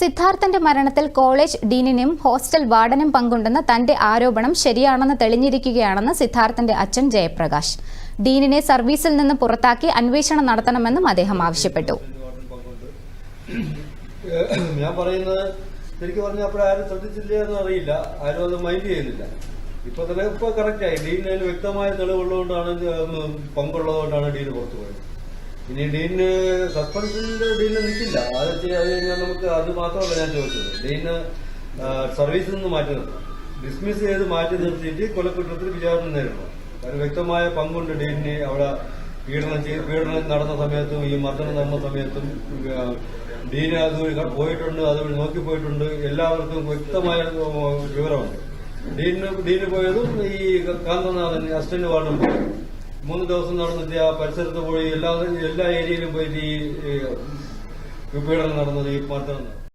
സിദ്ധാർത്ഥന്റെ മരണത്തിൽ college ഡീനിനും hostel വാർഡനും പങ്കുണ്ടെന്ന തന്റെ ആരോപണം ശരിയാണെന്ന് തെളിഞ്ഞിരിക്കുകയാണെന്ന് സിദ്ധാർത്ഥന്റെ അച്ഛൻ ജയപ്രകാശ്. ഡീനിനെ സർവീസിൽ നിന്ന് പുറത്താക്കി അന്വേഷണം നടത്തണമെന്നും അദ്ദേഹം ആവശ്യപ്പെട്ടു. ഞാൻ പറയുന്നത് ശരിക്കും പറഞ്ഞാൽ ശ്രദ്ധിച്ചില്ല എന്ന് അറിയില്ല. ആരും അത് മൈൻഡ് ചെയ്യുന്നില്ല. ഇപ്പൊ തന്നെ ഇപ്പൊ കറക്റ്റായി ഡീൻ അതിന് വ്യക്തമായ തെളിവുള്ളതുകൊണ്ടാണ് പങ്കുള്ളതുകൊണ്ടാണ് ഡീന് പുറത്തു പോയത്. ഇനി ഡീന് സസ്പെൻഷനിൽ ഡീന് നിൽക്കില്ല അത് കഴിഞ്ഞാൽ നമുക്ക് അത് മാത്രമല്ല ഞാൻ ചോദിച്ചത്. ഡീന് സർവീസിൽ നിന്ന് മാറ്റി നിർത്തണം. ഡിസ്മിസ് ചെയ്ത് മാറ്റി നിർത്തിയിട്ട് കൊലക്കുറ്റത്തിൽ വിചാരണ നേരിടണം. അതിന് വ്യക്തമായ പങ്കുണ്ട് ഡീനിന് അവിടെ പീഡനം ചെയ്ത് പീഡനം നടന്ന സമയത്തും ഈ മർദ്ദനം നടന്ന സമയത്തും ഡീന് അത് പോയിട്ടുണ്ട് അത് നോക്കി പോയിട്ടുണ്ട്. എല്ലാവർക്കും വ്യക്തമായ വിവരമുണ്ട്. ഡീന് ഡീന് പോയതും ഈ കാന്തനാഥൻ അസിസ്റ്റന്റ് വാർഡും പോയി. മൂന്ന് ദിവസം നടന്നിട്ട് ആ പരിസരത്ത് പോയി എല്ലാ എല്ലാ ഏരിയയിലും പോയിട്ട് ഈ വിപീഡനം പീഡനം നടന്നത് ഈ മർദ്ദനം